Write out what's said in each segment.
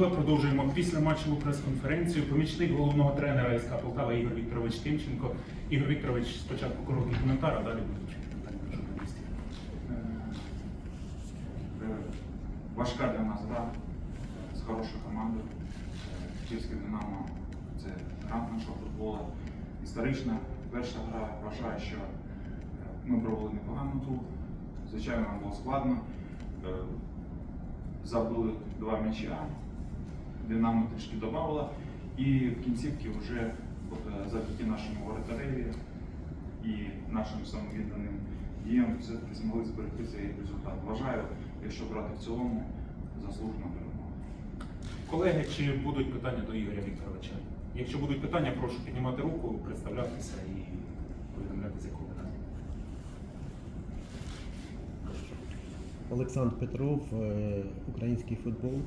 Ми продовжуємо після матчеву прес-конференцію. Помічник головного тренера СК Полтава Ігор Вікторович Тимченко. Ігор Вікторович, спочатку короткий коментар, а далі будуть питання журналістів. Е, Важка для нас гра е, з хорошою командою. Е, Київське Динамо це грант нашого футболу. Історична перша гра. Вважаю, що е, ми провели непогану гру. Звичайно, нам було складно. Е, Забили два м'яча. Динамо трішки додавала. І в кінцівці вже е, завдяки нашому воротареві і нашим самовідданим діям все-таки змогли зберегти цей результат. Вважаю, якщо брати в цілому, заслужена перемога. Колеги, чи будуть питання до Ігоря Вікторовича? Якщо будуть питання, прошу піднімати руку, представлятися і повідомляти, з якого питання. Олександр Петров, е, український футбол.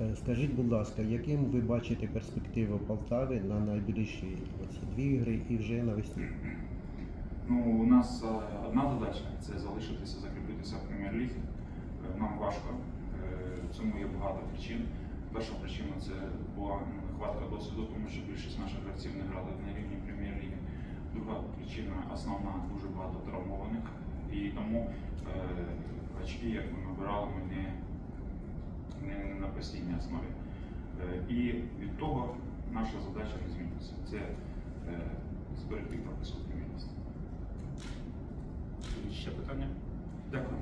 Е, Скажіть, будь ласка, яким ви бачите перспективу Полтави на найближчі оці дві ігри і вже навесні? Ну, у нас е, одна задача це залишитися, закріпитися в прем'єр-лізі. Е, Нам важко, цьому є багато причин. Перша причина це була нехватка досвіду, тому що більшість наших гравців не грали на рівні прем'єр-ліги. Друга причина основна дуже багато травмованих. І тому очки, як ми набирали, ми не, постійній основі. Е, і від того наша задача не зміниться. Це е, зберегти прописку прем'єр-лізі. Ще питання? Дякую.